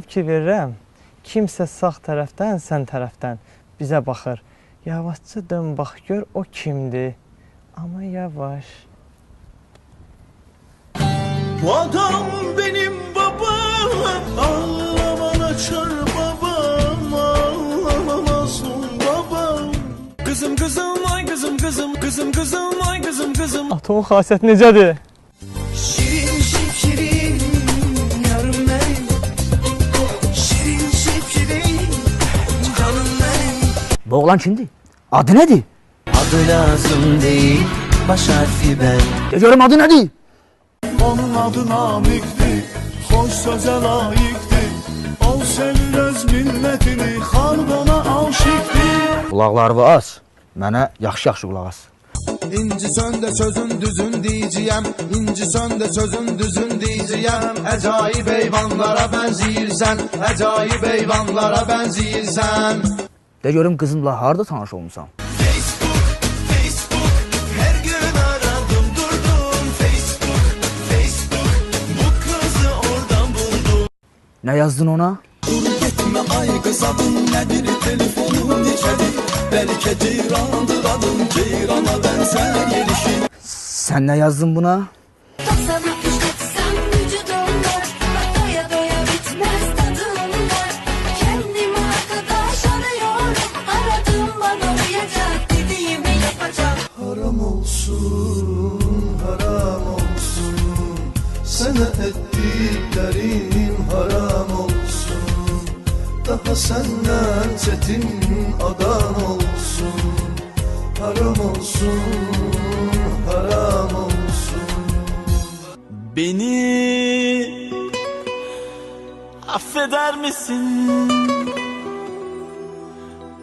Fikir verirəm. Kimsə sağ tərəfdən, sən tərəfdən bizə baxır. Yavaşca dön bax gör o kimdir. Amma yavaş. Bu adam benim babam Ağlaman açar babam Ağlamazsın babam Kızım kızım ay kızım kızım Kızım kızım ay kızım kızım Atomun xasiyyəti necədir? Bu oğlan kimdir? Adı nədir? Adı lazım değil, baş harfi ben. De görüm adı nədir? Onun adı Namik'dir, hoş söze layıktır. Ol sevir öz millətini, xarbana aşiqdir. Qulaqlarını az, mənə yaxşı-yaxşı qulaq az. İnci söndə sözün düzün deyiciyəm İnci söndə sözün düzün deyiciyəm Əcaib heyvanlara bənziyirsən Əcaib heyvanlara bənziyirsən De görüm qızımla harda tanış olmusan? Ne yazdın ona? Dur gitme ay kız adın nedir telefonum dikedi Belki cirandır adım cirana benzer gelişim Sen ne yazdın buna? 93 olsun, haram olsun Sana ettiklerin haram olsun Daha senden çetin adam olsun Haram olsun, haram olsun Beni affeder misin?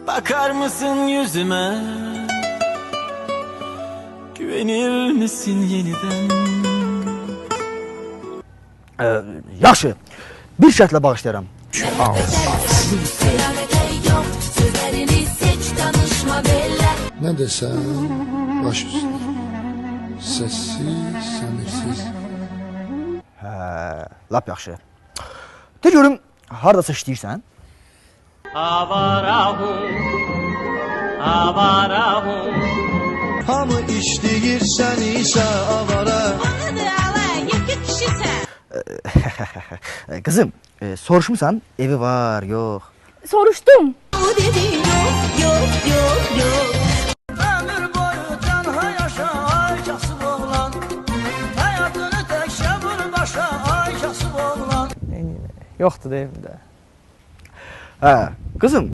Bakar mısın yüzüme? Güvenir misin yeniden? Ee, yaxşı. Bir şərtlə bağışlayıram. Ne desem baş üstüne. Sessiz, səmirsiz. Hə, lap yaxşı. De görüm hardasa işləyirsən? Hamı işləyirsən isə avara? Hadi ala yekü kişi sen. Ee, Qızım, e, soruşmusan evi var, yox. Soruştum. O dedi yok yok yok yok. Ömür boyu canha yaşa ay kasıb oğlan. Hayatını təkcə vur başa ay kasıb oğlan. Yoxdur da evdə. Hə, qızım,